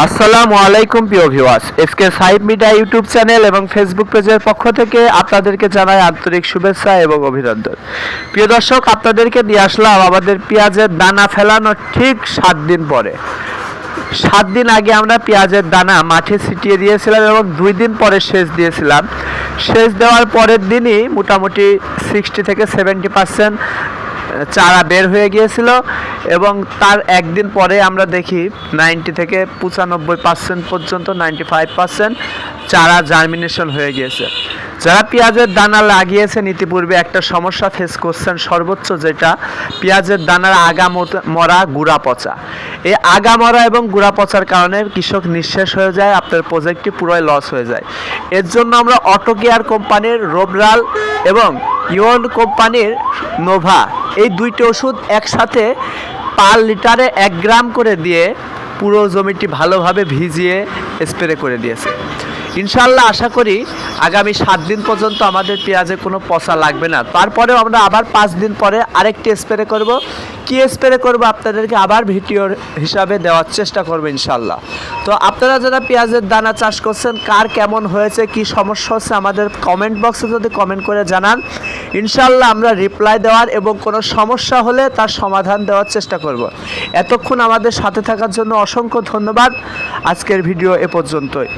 আসসালামু আলাইকুম, প্রিয় viewers SK side media YouTube channel এবং ফেসবুক পেজের পক্ষ থেকে আপনাদেরকে জানাই আন্তরিক শুভেচ্ছা এবং অভিনন্দন। প্রিয় দর্শক, আপনাদেরকে নিয়ে আসলাম আমাদের পেঁয়াজের দানা ফেলানোর ঠিক সাত দিন পরে। সাত দিন আগে আমরা পেঁয়াজের দানা মাঠে ছিটিয়ে দিয়েছিলাম এবং দুই দিন পরে সেচ দিয়েছিলাম। সেচ দেওয়ার পরের দিনই মোটামুটি সিক্সটি থেকে সেভেন্টি পার্সেন্ট চারা বের হয়ে গিয়েছিল এবং তার একদিন পরে আমরা দেখি নাইনটি থেকে পঁচানব্বই পার্সেন্ট পর্যন্ত, নাইনটি ফাইভ পার্সেন্ট চারা জার্মিনেশন হয়ে গিয়েছে। যারা পেঁয়াজের দানা লাগিয়েছেন, ইতিপূর্বে একটা সমস্যা ফেস করছেন সর্বোচ্চ যেটা, পেঁয়াজের দানার আগা মরা গুড়া পচা। এই আগা মরা এবং গুড়া পচার কারণে কৃষক নিঃশেষ হয়ে যায়, আপনার প্রজেক্টটি পুরোই লস হয়ে যায়। এর জন্য আমরা অটো কেয়ার কোম্পানির রোবরাল এবং ইওন কোম্পানির নোভা এই দুইটি ওষুধ একসাথে পার লিটারে এক গ্রাম করে দিয়ে পুরো জমিটি ভালোভাবে ভিজিয়ে স্প্রে করে দিয়েছে। ইনশাল্লাহ আশা করি আগামী সাত দিন পর্যন্ত আমাদের পেঁয়াজে কোনো পচা লাগবে না। তারপরেও আমরা আবার পাঁচ দিন পরে আরেকটি স্প্রে করব। কি স্প্রে করব আপনাদেরকে আবার ভিডিওর হিসাবে দেওয়ার চেষ্টা করব ইনশাল্লাহ তো আপনারা যারা পেঁয়াজের দানা চাষ করছেন, কার কেমন হয়েছে, কি সমস্যা হচ্ছে আমাদের কমেন্ট বক্সে যদি কমেন্ট করে জানান। ইনশাল্লাহ আমরা রিপ্লাই দেওয়ার এবং কোনো সমস্যা হলে তার সমাধান দেওয়ার চেষ্টা করব। এতক্ষণ আমাদের সাথে থাকার জন্য অসংখ্য ধন্যবাদ। আজকের ভিডিও এ পর্যন্তই।